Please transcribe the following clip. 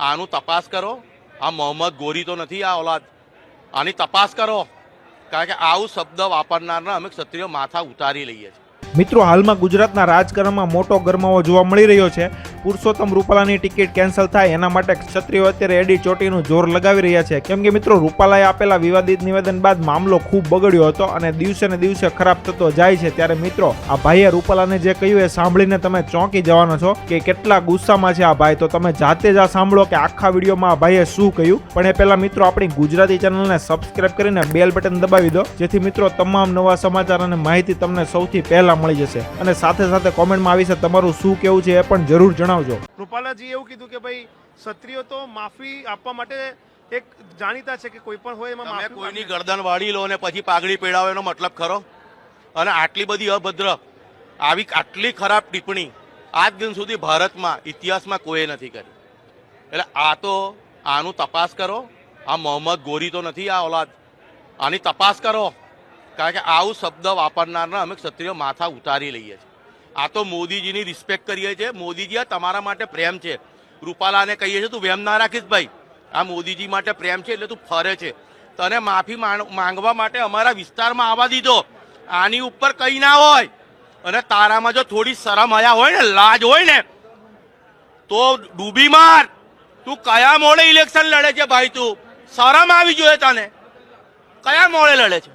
આનું તપાસ કરો. આ મોહમ્મદ ગોરી તો નથી આ ઓલાદ. આની તપાસ કરો. કારણ કે આવું શબ્દ વાપરનારના અમે ક્ષત્રિય માથા ઉતારી લઈએ છીએ. મિત્રો, હાલમાં ગુજરાતના રાજકારણમાં મોટો ગરમાવો જોવા મળી રહ્યો છે. પુરુષોત્તમ રૂપાલાની ટિકિટ કેન્સલ થાય એના માટે ક્ષત્રિયો અત્યારે એડી ચોટીનું જોર લગાવી રહ્યા છે. કેમ કે મિત્રો, રૂપાલાએ આપેલા વિવાદિત નિવેદન બાદ મામલો ખૂબ બગડ્યો હતો અને દિવસે ને દિવસે ખરાબ થતો જાય છે. ત્યારે મિત્રો, આ ભાઈએ રૂપાલાને જે કહ્યું એ સાંભળીને તમે ચોંકી જવાનો છો કે કેટલા ગુસ્સામાં છે આ ભાઈ. તો તમે જાતે જ આ સાંભળો કે આખા વિડીયોમાં આ ભાઈએ શું કહ્યું. પણ એ પહેલા મિત્રો, આપણી ગુજરાતી ચેનલને સબસ્ક્રાઇબ કરીને બેલ બટન દબાવી દો, જેથી મિત્રો તમામ નવા સમાચાર અને માહિતી તમને સૌથી પહેલા મળી જશે. અને સાથે સાથે કોમેન્ટમાં આવી છે, તમારું શું કેવું છે એ પણ જરૂર જણાવજો. રૂપાલાજી એવું કીધું કે ભાઈ ક્ષત્રિયો તો માફી આપવા માટે એક જાણીતા છે કે કોઈ પણ હોય એમાં તમે માફી કોઈની. ગરદન વાળી લો અને પછી પાઘડી પહેરાવો એનો મતલબ ખરો? અને આટલી બધી અભદ્ર આવી આટલી ખરાબ ટિપ્પણી આજ દિન સુધી ભારતમાં ઇતિહાસમાં કોઈએ નથી કરી. એટલે આ તો આનું તપાસ કરો. આ મોહમ્મદ ગોરી તો નથી આ ઓલાદ. આની તપાસ કરો. કારણ કે આવું શબ્દ વાપરનારના અમે ક્ષત્રિયો માથા ઉતારી લઈએ છીએ. આ તો મોદીજીની રિસ્પેક્ટ કરીએ છીએ. મોદીજી આ તમારા માટે પ્રેમ છે. રૂપાલાને કહીએ છીએ, તું વેમ ના રાખીશ ભાઈ. આ મોદીજી માટે પ્રેમ છે એટલે તું ફરે છે. તને માફી માંગ- માંગવા માટે અમારા વિસ્તારમાં આવવા દીધો. આની ઉપર કઈ ના હોય. અને તારામાં જો થોડી શરમ હયા હોય ને, લાજ હોય ને, તો ડૂબી માર. તું કયા મોડે ઇલેક્શન લડે છે ભાઈ તું? શરમ આવી જોઈએ તને. કયા મોડે લડે છે?